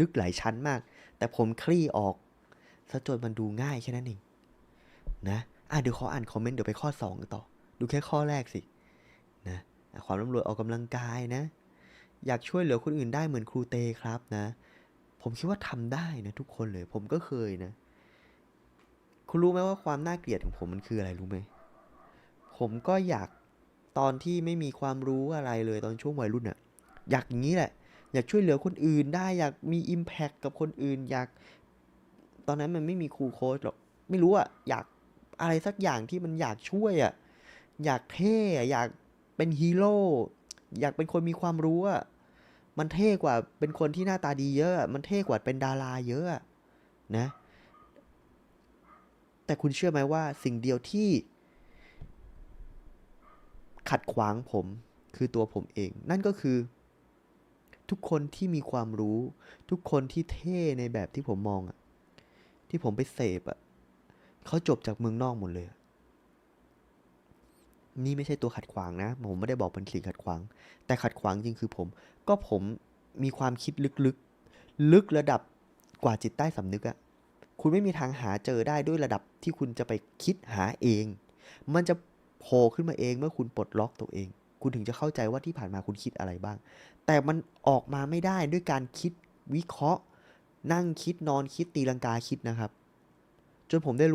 ลึกหลายชั้นมาก แต่ผมคลี่ออกซะจนมันดูง่ายแค่นั้นเองนะอะเดี๋ยวขออ่านคอมเมนต์เดี๋ยวไปข้อสองต่อ ดูแค่ข้อแรกสินะความร่ำรวยออกกำลังกายนะ อยากช่วยเหลือคนอื่นได้เหมือนครูเตครับนะ ผมคิดว่าทำได้นะทุกคนเลย ผมก็เคยนะ คุณรู้ไหมว่าความน่าเกลียดของผมมันคืออะไรรู้ไหม ผมก็อยากตอนที่ไม่มีความรู้อะไรเลยตอนช่วงวัยรุ่นอะอยากอย่างนี้แหละ อยากช่วยเหลือคนอื่นได้อยากมี Impact กับคนอื่น อยาก ตอนนั้นมันไม่มีครูโค้ชหรอกไม่รู้อะอยากอะไรสักอย่างที่มันอยากช่วยอะอยากเท่อะอยากเป็นฮีโร่อยากเป็นคนมีความรู้อะมันเท่กว่าเป็นคนที่หน้าตาดีเยอะ มันเท่กว่าเป็นดาราเยอะนะ แต่คุณเชื่อไหมว่าสิ่งเดียวที่ ขัดขวางผมคือตัวผมเอง นั่นก็คือ ทุกคนที่มีความรู้ ทุกคนที่เท่ในแบบที่ผมมองอะที่ผมไปเสพอะเขาจบจากเมืองนอกหมดเลย นี่ไม่ใช่ตัวขัดขวางนะ ผมไม่ได้บอกเป็นสิ่งขัดขวาง แต่ขัดขวางจริงคือผม ก็ผมมีความคิดลึกๆ ลึกระดับกว่าจิตใต้สำนึกอะคุณไม่มีทางหาเจอได้ด้วยระดับที่คุณจะไปคิดหาเอง มันจะโผล่ขึ้นมาเองเมื่อคุณปลดล็อกตัวเอง คุณถึงจะเข้าใจว่าที่ผ่านมาคุณคิดอะไรบ้าง แต่มันออกมาไม่ได้ด้วยการคิดวิเคราะห์ นั่งคิดนอนคิดตีลังกาคิดนะครับ จนผมได้รู้